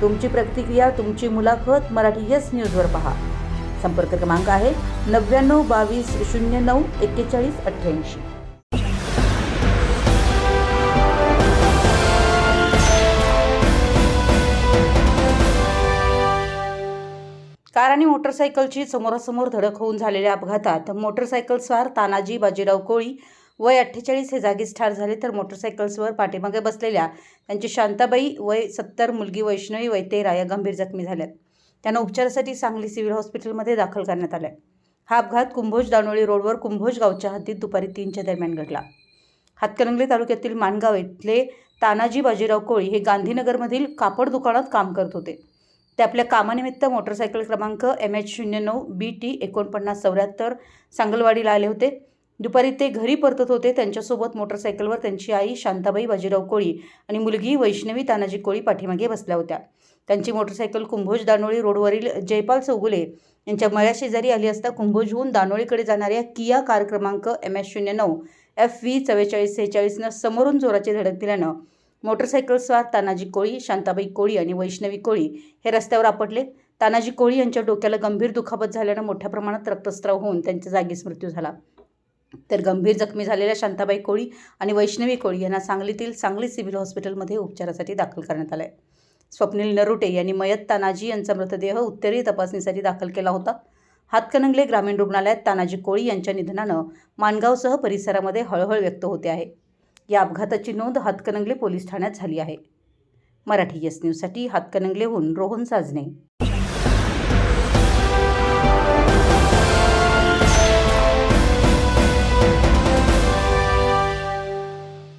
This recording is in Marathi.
तुमची प्रतिक्रिया तुमची मुलाखत मराठी येस न्यूजवर पहा. संपर्क क्रमांक आहे नव्याण्णव बावीस शून्य नऊ एक्केचाळीस अठ्ठ्याऐंशी. कार आणि मोटरसायकलची समोरासमोर धडक होऊन झालेल्या अपघातात मोटरसायकलस्वार तानाजी बाजीराव कोळी वय अठ्ठेचाळीस हे जागीच ठार झाले तर मोटरसायकल्सवर पाठीमागे बसलेल्या त्यांची शांताबाई वय सत्तर मुलगी वैष्णवी वैतेरा या गंभीर जखमी झाल्यात. त्यांना उपचारासाठी सांगली सिव्हिल हॉस्पिटलमध्ये दाखल करण्यात आलं हा अपघात कुंभोज दानोळी रोडवर कुंभोज गावच्या हद्दीत दुपारी तीनच्या दरम्यान घडला. हातकणंगले तालुक्यातील माणगाव इथले तानाजी बाजीराव कोळी हे गांधीनगरमधील कापड दुकानात काम करत होते. ते आपल्या कामानिमित्त मोटरसायकल क्रमांक एम एच शून्य नऊ बी टी एकोणपन्नास चौऱ्याहत्तर सांगलवाडीला आले होते. दुपारी ते घरी परतत होते. त्यांच्यासोबत मोटरसायकलवर त्यांची आई शांताबाई बाजीराव कोळी आणि मुलगी वैष्णवी तानाजी कोळी पाठीमागे बसल्या होत्या. त्यांची मोटरसायकल कुंभोज दानोळी रोडवरील जयपाल चौगुले यांच्या मळ्याशेजारी आली असता कुंभोजहून दानोळीकडे जाणाऱ्या किया कार क्रमांक एम एच शून्य नऊ एफ व्ही चव्वेचाळीस सेहेचाळीसनं समोरून जोराची धडक दिल्यानं मोटरसायकलस्वार तानाजी कोळी शांताबाई कोळी आणि वैष्णवी कोळी हे रस्त्यावर आपटले. तानाजी कोळी यांच्या डोक्याला गंभीर दुखापत झाल्यानं मोठ्या प्रमाणात रक्तस्राव होऊन त्यांचा जागीच मृत्यू झाला. तर गंभीर जखमी झालेल्या शांताबाई कोळी आणि वैष्णवी कोळी यांना सांगलीतील सांगली सिव्हिल हॉस्पिटलमध्ये उपचारासाठी दाखल करण्यात आलं आहे स्वप्नील नरुटे यांनी मयत तानाजी यांचा मृतदेह उत्तरीय तपासणीसाठी दाखल केला होता. हातकणंगले ग्रामीण रुग्णालयात तानाजी कोळी यांच्या निधनानं माणगावसह परिसरामध्ये हळहळ व्यक्त होते आहे. या अपघाताची नोंद हातकणंगले पोलीस ठाण्यात झाली आहे. मराठी येस न्यूजसाठी हातकणंगलेहून रोहन साजने.